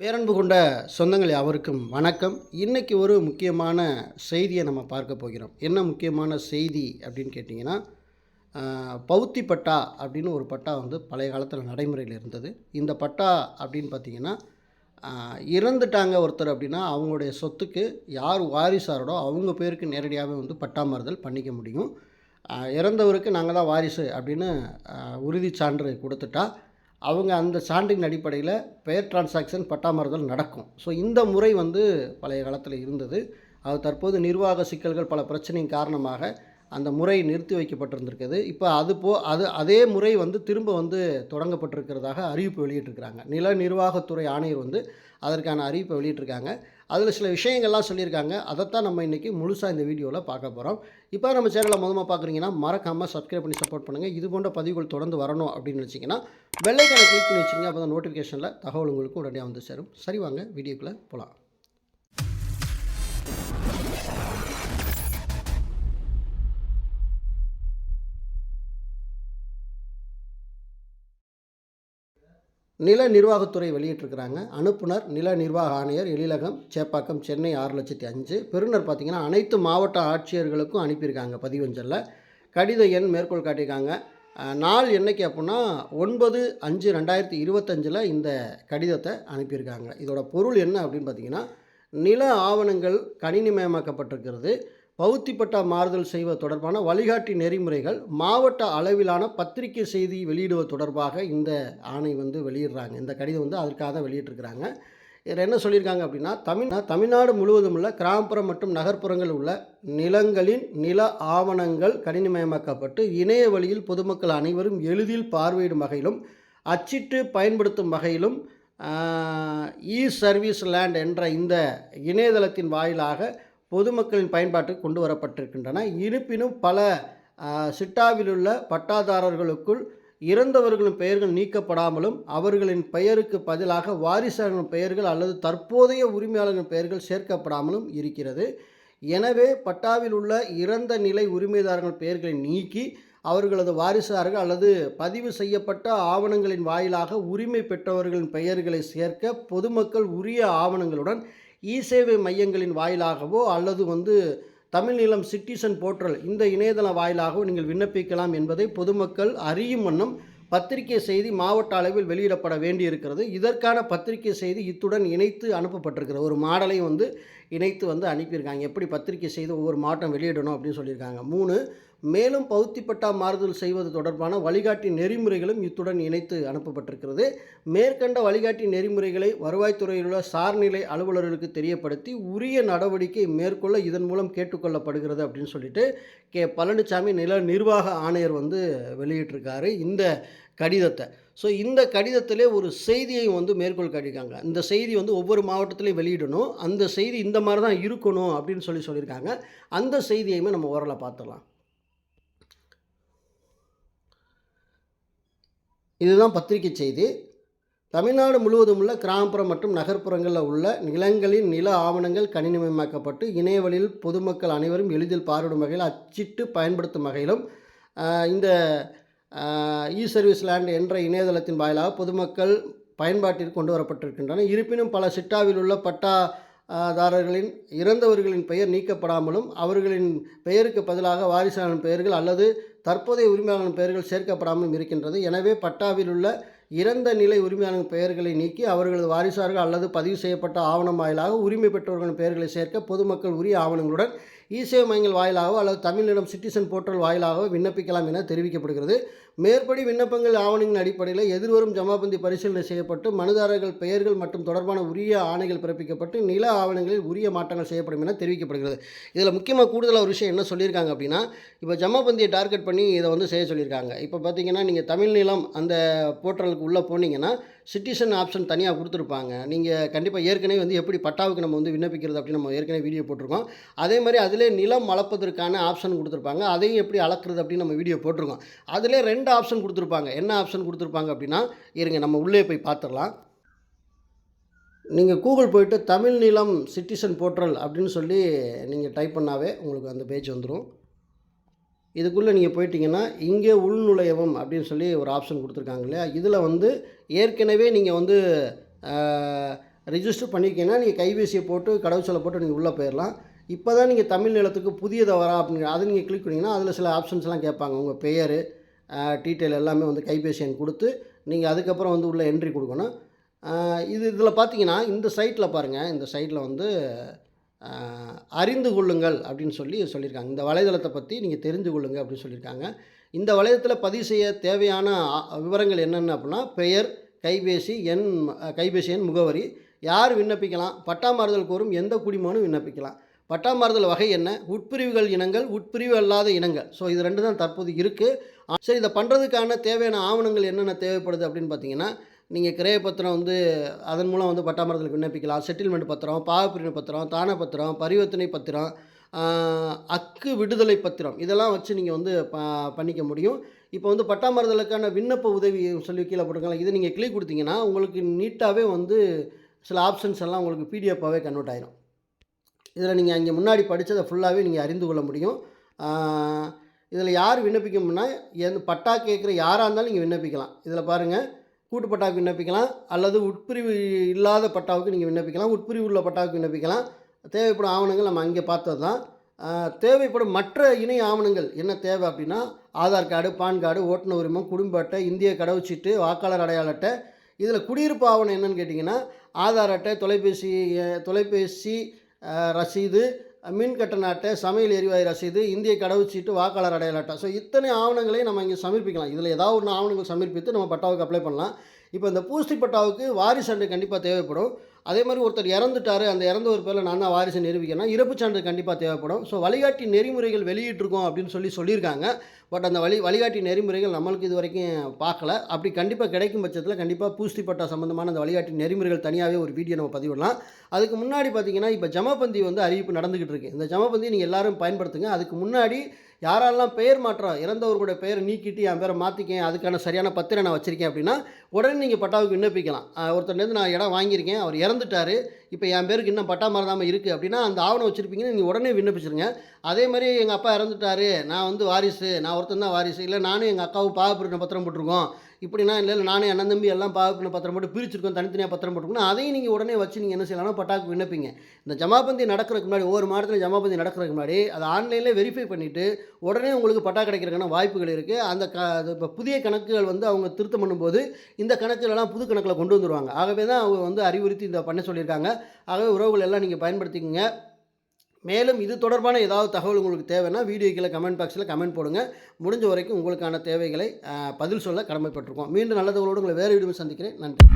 பேரன்பு கொண்ட சொந்தங்கள் அவருக்கும் வணக்கம். இன்றைக்கி ஒரு முக்கியமான செய்தியை நம்ம பார்க்க போகிறோம். என்ன முக்கியமான செய்தி அப்படின்னு கேட்டிங்கன்னா பௌத்தி பட்டா அப்படின்னு ஒரு பட்டா வந்து பழைய காலத்தில் நடைமுறையில் இருந்தது. இந்த பட்டா அப்படின்னு பார்த்தீங்கன்னா இறந்துட்டாங்க ஒருத்தர் அப்படின்னா அவங்களுடைய சொத்துக்கு யார் வாரிசாரோடோ அவங்க பேருக்கு நேரடியாகவே வந்து பட்டாமறுதல் பண்ணிக்க முடியும். இறந்தவருக்கு நாங்கள் தான் வாரிசு அப்படின்னு உறுதி உறுதிச் சான்று கொடுத்துட்டா அவங்க அந்த சான்றின் அடிப்படையில் பெயர் டிரான்சாக்ஷன் பட்டாமறுதல் நடக்கும். ஸோ இந்த முறை வந்து பழைய காலத்தில் இருந்தது. அது தற்போது நிர்வாக சிக்கல்கள் பல பிரச்சனையின் காரணமாக அந்த முறை நிறுத்தி வைக்கப்பட்டிருந்திருக்குது இப்போ அது போ அது அதே முறை வந்து திரும்ப வந்து தொடங்கப்பட்டிருக்கிறதாக அறிவிப்பு வெளியிட்டிருக்கிறாங்க. நில நிர்வாகத்துறை ஆணையர் வந்து அதற்கான அறிவிப்பை வெளியிட்டிருக்காங்க. அதில் சில விஷயங்கள்லாம் சொல்லியிருக்காங்க. அதைத்தான் நம்ம இன்றைக்கி முழுசாக இந்த வீடியோவில் பார்க்க போகிறோம் இப்போ நம்ம சேனலை மொதமாக பார்க்குறீங்கன்னா மறக்காமல் சப்ஸ்கிரைப் பண்ணி சப்போர்ட் பண்ணுங்கள் இது போன்ற பதிவுகள் தொடர்ந்து வரணும் அப்படின்னு நினச்சிங்கன்னா வெள்ளைக்கான கிளிக் பண்ணி வச்சிங்க அப்போ தான் நோட்டிஃபிகேஷனில் தகவல் உங்களுக்கு உடனடியாக வந்து சேரும். சரி வாங்க வீடியோக்குள்ளே போகலாம் நில நிர்வாகத்துறை வெளியிட்டிருக்கிறாங்க. அனுப்புனர் நில நிர்வாக ஆணையர் எழிலகம் சேப்பாக்கம் சென்னை ஆறு லட்சத்தி அஞ்சு. பெறுநர் பார்த்திங்கன்னா அனைத்து மாவட்ட ஆட்சியர்களுக்கும் அனுப்பியிருக்காங்க பதிவஞ்சலில் கடித எண் மேற்கோள் காட்டியிருக்காங்க. நாள் என்னைக்கு அப்புடின்னா ஒன்பது அஞ்சு ரெண்டாயிரத்தி இருபத்தஞ்சில் இந்த கடிதத்தை அனுப்பியிருக்காங்க. இதோட பொருள் என்ன அப்படின்னு பார்த்தீங்கன்னா நில ஆவணங்கள் கணினிமயமாக்கப்பட்டிருக்கிறது பௌத்திப்பட்டா மாறுதல் செய்வது தொடர்பான வழிகாட்டி நெறிமுறைகள் மாவட்ட அளவிலான பத்திரிகை செய்தி வெளியிடுவது தொடர்பாக இந்த ஆணை வந்து வெளியிடுறாங்க. இந்த கடிதம் வந்து அதற்காக தான் வெளியிட்டிருக்கிறாங்க. இதில் என்ன சொல்லியிருக்காங்க அப்படின்னா தமிழ் தமிழ்நாடு முழுவதும் உள்ள கிராமப்புறம் மற்றும் நகர்ப்புறங்கள் உள்ள நிலங்களின் நில ஆவணங்கள் கணினிமயமாக்கப்பட்டு இணைய வழியில் பொதுமக்கள் அனைவரும் எளிதில் பார்வையிடும் வகையிலும் அச்சிட்டு பயன்படுத்தும் வகையிலும் இ சர்வீஸ் லேண்ட் என்ற இந்த இணையதளத்தின் வாயிலாக பொதுமக்களின் பயன்பாட்டுக்கு கொண்டு வரப்பட்டிருக்கின்றன. இருப்பினும் பல சிட்டாவிலுள்ள பட்டாதாரர்களுக்குள் இறந்தவர்களின் பெயர்கள் நீக்கப்படாமலும் அவர்களின் பெயருக்கு பதிலாக வாரிசாளர்களின் பெயர்கள் அல்லது தற்போதைய உரிமையாளர்களின் பெயர்கள் சேர்க்கப்படாமலும் இருக்கிறது. எனவே பட்டாவில் உள்ள இறந்த நிலை உரிமைதாரர்கள் பெயர்களை நீக்கி அவர்களது வாரிசார்கள் அல்லது பதிவு செய்யப்பட்ட ஆவணங்களின் வாயிலாக உரிமை பெற்றவர்களின் பெயர்களை சேர்க்க பொதுமக்கள் உரிய ஆவணங்களுடன் இ சேவை மையங்களின் வாயிலாகவோ அல்லது வந்து தமிழ் நிலம் சிட்டிசன் போர்ட்டல் இந்த இணையதள வாயிலாகவோ நீங்கள் விண்ணப்பிக்கலாம் என்பதை பொதுமக்கள் அறியும் வண்ணம் பத்திரிகை செய்தி மாவட்ட அளவில் வெளியிடப்பட வேண்டியிருக்கிறது. இதற்கான பத்திரிகை செய்தி இத்துடன் இணைத்து அனுப்பப்பட்டிருக்கிறது. ஒரு மாடலையும் வந்து இணைத்து வந்து அனுப்பியிருக்காங்க. எப்படி பத்திரிகை செய்தி ஒவ்வொரு மாவட்டம் வெளியிடணும் அப்படின்னு சொல்லியிருக்காங்க. மூணு மேலும் பௌத்திப்பட்டா மாறுதல் செய்வது தொடர்பான வழிகாட்டி நெறிமுறைகளும் இத்துடன் இணைத்து அனுப்பப்பட்டிருக்கிறது. மேற்கண்ட வழிகாட்டி நெறிமுறைகளை வருவாய்த்துறையில் உள்ள சார்நிலை அலுவலர்களுக்கு தெரியப்படுத்தி உரிய நடவடிக்கை மேற்கொள்ள இதன் மூலம் கேட்டுக்கொள்ளப்படுகிறது அப்படின்னு சொல்லிட்டு கே. பழனிசாமி நில நிர்வாக ஆணையர் வந்து வெளியிட்டிருக்காரு இந்த கடிதத்தை. ஸோ இந்த கடிதத்திலே ஒரு செய்தியை வந்து மேற்கோள் காட்டியிருக்காங்க. இந்த செய்தி வந்து ஒவ்வொரு மாவட்டத்திலையும் வெளியிடணும். அந்த செய்தி இந்த மாதிரி தான் இருக்கணும் அப்படின்னு சொல்லி சொல்லியிருக்காங்க. அந்த செய்தியையுமே நம்ம ஓரளவு பார்த்துடலாம். இதுதான் பத்திரிகை செய்தி. தமிழ்நாடு முழுவதும் உள்ள கிராமப்புறம் மற்றும் நகர்ப்புறங்களில் உள்ள நிலங்களின் நில ஆவணங்கள் கணினிமயமாக்கப்பட்டு இணையவழியில் பொதுமக்கள் அனைவரும் எளிதில் பார்வையிடும் வகையில் அச்சிட்டு பயன்படுத்தும் வகையிலும் இந்த இ சர்வீஸ் லேண்ட் என்ற இணையதளத்தின் வாயிலாக பொதுமக்கள் பயன்பாட்டிற்கு கொண்டு வரப்பட்டிருக்கின்றன. இருப்பினும் பல சிட்டாவில் உள்ள பட்டா தாரர்களின் இறந்தவர்களின் பெயர் நீக்கப்படாமலும் அவர்களின் பெயருக்கு பதிலாக வாரிசான பெயர்கள் அல்லது தற்போதைய உரிமையாளரின் பெயர்கள் சேர்க்கப்படாமலும் இருக்கின்றது. எனவே பட்டாவில் உள்ள இறந்த நிலை உரிமையாளரின் பெயர்களை நீக்கி அவர்களது வாரிசார்கள் அல்லது பதிவு செய்யப்பட்ட ஆவணம் வாயிலாக உரிமை பெற்றவர்களின் பெயர்களை சேர்க்க பொதுமக்கள் உரிய ஆவணங்களுடன் இசேவை மையங்கள் வாயிலாகவோ அல்லது தமிழிடம் சிட்டிசன் போர்ட்டல் வாயிலாகவோ விண்ணப்பிக்கலாம் என தெரிவிக்கப்படுகிறது. மேற்படி விண்ணப்பங்கள் ஆவணங்களின் அடிப்படையில் எதிர்வரும் ஜமாபந்தி பரிசீலனை செய்யப்பட்டு மனுதாரர்கள் பெயர்கள் மற்றும் தொடர்பான உரிய ஆணைகள் பிறப்பிக்கப்பட்டு நில ஆவணங்களில் உரிய மாற்றங்கள் செய்யப்படும் என தெரிவிக்கப்படுகிறது. இதில் முக்கியமாக கூடுதலாக ஒரு விஷயம் என்ன சொல்லியிருக்காங்க அப்படின்னா இப்போ ஜமாபந்தியை டார்கெட் பண்ணி இதை வந்து செய்ய சொல்லியிருக்காங்க. இப்போ பார்த்தீங்கன்னா நீங்கள் தமிழ் நிலம் அந்த போர்ட்டலுக்கு உள்ளே போனீங்கன்னா சிட்டிசன் ஆப்ஷன் தனியாக கொடுத்துருப்பாங்க. நீங்கள் கண்டிப்பாக ஏற்கனவே வந்து எப்படி பட்டாவுக்கு நம்ம வந்து விண்ணப்பிக்கிறது அப்படின்னு நம்ம ஏற்கனவே வீடியோ போட்டிருக்கோம். அதே மாதிரி அதிலே நிலம் அளப்பதற்கான ஆப்ஷன் கொடுத்துருப்பாங்க. அதையும் எப்படி அளக்குறது அப்படின்னு நம்ம வீடியோ போட்டிருக்கோம். அதிலே ரெண்டு ஆப்ஷன் கொடுத்துருப்பாங்க. என்ன ஆப்ஷன் கொடுத்துருப்பாங்க அப்படின்னா இருங்க நம்ம உள்ளே போய் பார்த்துடலாம். நீங்கள் கூகுள் போயிட்டு தமிழ் நிலம் சிட்டிசன் போர்ட்டல் அப்படின்னு சொல்லி நீங்கள் டைப் பண்ணாவே உங்களுக்கு அந்த பேஜ் வந்துடும் இதுக்குள்ளே நீங்கள் போயிட்டீங்கன்னா இங்கே உள்நுழையவும் அப்படின்னு சொல்லி ஒரு ஆப்ஷன் கொடுத்துருக்காங்க இல்லையா? இதில் வந்து ஏற்கனவே நீங்கள் வந்து ரிஜிஸ்டர் பண்ணியிருக்கீங்கன்னா நீங்கள் கைபேசியை போட்டு கடவுச்சொல்லை போட்டு நீங்கள் உள்ளே போயிடலாம் இப்போ தான் நீங்கள் தமிழ் நிலத்துக்கு புதியதை வரா அப்படிங்கிற அதை நீங்கள் கிளிக் பண்ணிங்கன்னா அதில் சில ஆப்ஷன்ஸ்லாம் கேட்பாங்க. உங்கள் பெயர் டீட்டெயில் எல்லாமே வந்து கைபேசி எண் கொடுத்து நீங்கள் அதுக்கப்புறம் வந்து உள்ளே என்ட்ரி கொடுக்கணும். இது இதில் பார்த்தீங்கன்னா இந்த சைட்டில் பாருங்கள் இந்த சைட்டில் வந்து அறிந்து கொள்ளுங்கள் அப்படின்னு சொல்லி சொல்லியிருக்காங்க. இந்த வலைதளத்தை பற்றி நீங்கள் தெரிந்து கொள்ளுங்கள் அப்படின்னு சொல்லியிருக்காங்க. இந்த வலையத்தில் பதிவு செய்ய தேவையான விவரங்கள் என்னென்ன அப்படின்னா பெயர் கைபேசி எண் கைபேசி எண் முகவரி யார் விண்ணப்பிக்கலாம் பட்டா மாறுதல் கோரும் எந்த குடிமகனும் விண்ணப்பிக்கலாம். பட்டா மாறுதல் வகை என்ன உட்பிரிவுகள் இனங்கள் உட்பிரிவு அல்லாத இனங்கள். ஸோ இது ரெண்டு தான் தற்போது இருக்குது சரி இதை பண்ணுறதுக்கான தேவையான ஆவணங்கள் என்னென்ன தேவைப்படுது அப்படின்னு பார்த்தீங்கன்னா நீங்கள் கிரைய பத்திரம் வந்து அதன் மூலம் வந்து பட்டாமரத்தில் விண்ணப்பிக்கலாம். செட்டில்மெண்ட் பத்திரம் பாவப்பிரிவு பத்திரம் தான பத்திரம் பரிவர்த்தனை பத்திரம் அக்கு விடுதலை பத்திரம். இதெல்லாம் வச்சு நீங்கள் வந்து ப பண்ணிக்க முடியும். இப்போ வந்து பட்டாமறுதலுக்கான விண்ணப்ப உதவி சொல்லி கீழே போட்டுருக்காங்க. இது நீங்கள் கிளிக் கொடுத்தீங்கன்னா உங்களுக்கு நீட்டாகவே வந்து சில ஆப்ஷன்ஸ் எல்லாம் உங்களுக்கு பிடிஎஃபாகவே கன்வெர்ட் ஆயிரும். இதில் நீங்கள் அங்கே முன்னாடி படித்ததை ஃபுல்லாகவே நீங்கள் அறிந்து கொள்ள முடியும். இதில் யார் விண்ணப்பிக்கணும்னா எந்த பட்டா கேட்குற யாராக இருந்தாலும் நீங்கள் விண்ணப்பிக்கலாம். இதில் பாருங்கள் கூட்டு பட்டாவுக்கு விண்ணப்பிக்கலாம். அல்லது உட்பிரிவு இல்லாத பட்டாவுக்கு நீங்கள் விண்ணப்பிக்கலாம். உட்பிரிவு உள்ள பட்டாவுக்கு விண்ணப்பிக்கலாம். தேவைப்படும் ஆவணங்கள் நம்ம அங்கே பார்த்தது தான். தேவைப்படும் மற்ற இணை ஆவணங்கள் என்ன தேவை அப்படின்னா ஆதார் கார்டு பான் கார்டு ஓட்டுநர் உரிமம் குடும்ப அட்டை இந்திய கடவுச்சீட்டு வாக்காளர் அடையாள அட்டை. இதில் குடியிருப்பு ஆவணம் என்னன்னு கேட்டிங்கன்னா ஆதார் அட்டை தொலைபேசி தொலைபேசி ரசீது மின் கட்டண அட்டை சமையல் எரிவாயு ரசீது இந்திய கடவுச்சீட்டு வாக்காளர் அடையாள அட்டை. ஸோ இத்தனை ஆவணங்களையும் நம்ம இங்கே சமர்ப்பிக்கலாம். இதில் ஏதாவது ஒன்று ஆவணங்கள் சமர்ப்பித்து நம்ம பட்டாவுக்கு அப்ளை பண்ணலாம். இப்போ இந்த பூஸ்டி பட்டாவுக்கு வாரிசு அட்டை கண்டிப்பாக தேவைப்படும். அதே மாதிரி ஒருத்தர் இறந்துட்டாரு அந்த இறந்த ஒரு பேரில் நான் தான் வாரிசு நிரூபிக்கணும் இறப்பு சான்று கண்டிப்பாக தேவைப்படும். ஸோ வழிகாட்டி நெறிமுறைகள் வெளியிட்டிருக்கோம் அப்படின்னு சொல்லி சொல்லியிருக்காங்க. பட் அந்த வழி வழிகாட்டி நெறிமுறைகள் நம்மளுக்கு இது வரைக்கும் பார்க்கல. அப்படி கண்டிப்பாக கிடைக்கும் பட்சத்தில் கண்டிப்பாக பூஸ்டி பட்டா சம்மந்தமான அந்த வழிகாட்டி நெறிமுறைகள் தனியாகவே ஒரு வீடியோ நம்ம பதிவிடலாம். அதுக்கு முன்னாடி பார்த்தீங்கன்னா இப்போ ஜமபந்தி வந்து அறிவிப்பு நடந்துக்கிட்டு இருக்கு. இந்த ஜமபந்தி நீங்கள் எல்லாரும் பயன்படுத்துங்க. அதுக்கு முன்னாடி யாரெல்லாம் பெயர் மாற்றம் இறந்தவர்களுடைய பெயரை நீக்கிட்டு என் பேரை மாற்றிக்கேன் அதுக்கான சரியான பத்திரம் நான் வச்சுருக்கேன் அப்படின்னா உடனே நீங்கள் பட்டாவுக்கு விண்ணப்பிக்கலாம். ஒருத்தர்லேருந்து நான் இடம் வாங்கியிருக்கேன் அவர் இறந்துட்டாரு. இப்போ என் பேருக்கு இன்னும் பட்டா மறந்தாமல் இருக்குது அப்படின்னா அந்த ஆவணம் வச்சுருப்பீங்கன்னு நீங்கள் உடனே விண்ணப்பிச்சிருங்க. அதே மாதிரி எங்கள் அப்பா இறந்துட்டாரு நான் வந்து வாரிசு நான் ஒருத்தன் தான் வாரிசு இல்லை நானும் எங்கள் அக்காவும் பாவப்பிரிவினை பத்திரம் போட்டிருக்கோம். இப்படின்னா இல்லை இல்லை நானே அண்ணன் தம்பி எல்லாம் பாவப்பிரிவினை பத்திரம் போட்டு பிரிச்சிருக்கோம் தனித்தனியாக பத்திரம் போட்டுக்கணும். அதையும் நீங்கள் உடனே வச்சு நீங்கள் என்ன செய்யலாம்னா பட்டாக்கு விண்ணப்பிங்க. இந்த ஜமாபந்தி நடக்கிறதுக்கு முன்னாடி ஒவ்வொரு மாதத்தில் ஜமாபந்தி நடக்கிறதுக்கு முன்னாடி அதை ஆன்லைனில் வெரிஃபை பண்ணிவிட்டு உடனே உங்களுக்கு பட்டா கிடைக்கிறதுக்கான வாய்ப்புகள் இருக்குது அந்த க அது இப்போ புதிய கணக்குகள் வந்து அவங்க திருத்தம் பண்ணும்போது இந்த கணக்குகளெல்லாம் புது கணக்கில் கொண்டு வந்துருவாங்க. ஆகவே தான் அவங்க வந்து அறிவுறுத்தி இதை பண்ண சொல்லியிருக்காங்க. ஆகவே உறவுகள் எல்லாம் நீங்கள் பயன்படுத்திக்கங்க. மேலும் இது தொடர்பான ஏதாவது தகவல் உங்களுக்கு தேவைன்னா வீடியோ கீழே கமெண்ட் பாக்ஸில் கமெண்ட் போடுங்க. முடிஞ்ச வரைக்கும் உங்களுக்கான தேவைகளை பதில் சொல்ல கடமைப்பட்டிருக்கோம். மீண்டும் நல்ல தகவலோடு உங்களை வேறு வீடியோ சந்திக்கிறேன். நன்றி.